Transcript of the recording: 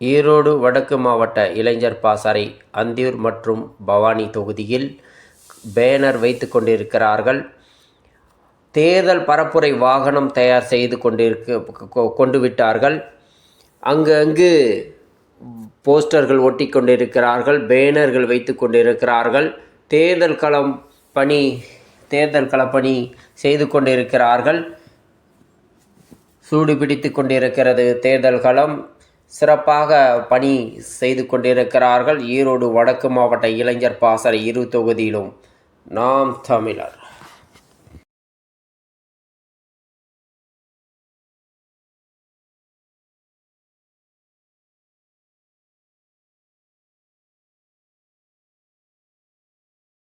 ஈரோடு வடக்கு மாவட்ட இளைஞர் பாசறை அந்தியூர் மற்றும் பவானி தொகுதியில் பேனர் வைத்து கொண்டிருக்கிறார்கள். தேர்தல் பரப்புரை வாகனம் தயார் செய்து கொண்டிருக்க கொ- கொண்டு விட்டார்கள். அங்கு அங்கு போஸ்டர்கள் ஒட்டி கொண்டிருக்கிறார்கள் பேனர்கள் வைத்து கொண்டிருக்கிறார்கள். தேர்தல் களம் பணி தேர்தல் களப்பணி செய்து கொண்டிருக்கிறார்கள். சூடு பிடித்து கொண்டிருக்கிறது தேர்தல் களம். சிறப்பாக பணி செய்து கொண்டிருக்கிறார்கள் ஈரோடு வடக்கு மாவட்ட இளைஞர் பாசறை இரு தொகுதியிலும். நாம் தமிழர்.